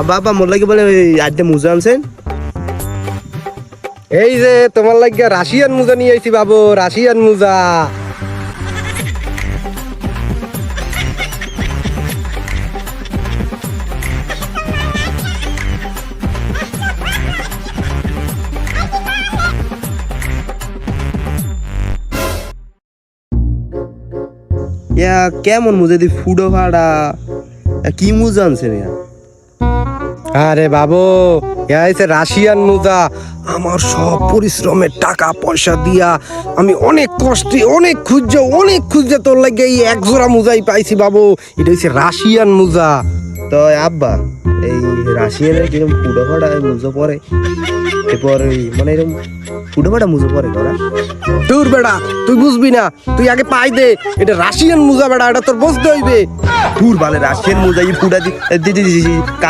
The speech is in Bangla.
আব্বা মোর লাগে বলে আড্ডে মুজা আনছেন? এই যে, তোমার লাগিয়া রাশিয়ান মুজা নিয়ে আইছি বাবু, রাশিয়ান মুজা। ইয়া, কেমন মুজা দি ফুডো ভাড়া? কি মুজা আনছেন ইয়া? আরে বাবু হয়েছে রাশিয়ান মুজা আমার সব পরিশ্রমের টাকা পয়সা দিয়া আমি অনেক কষ্টে অনেক খুঁজছে অনেক খুঁজছে তোর লাগে এই এক জোড়া মুজাই পাইছি বাবু। এটা হচ্ছে রাশিয়ান মুজা। তো আব্বা এই রাশিয়ানের কিরম ফুডো ভাড়া মুজো পরে? এরপর মানে এরকম ফুডো ভাড়া মুজো পরে তোর? বেড়া তুই বুঝবি না তুই আগে পাই দে। এটা রাশিয়ান মুজা বেড়া এটা তোর বুঝতে হইবে। দূর বালে রাশিয়ান মুজা ই ফুডা দি দি দি- দি- দি-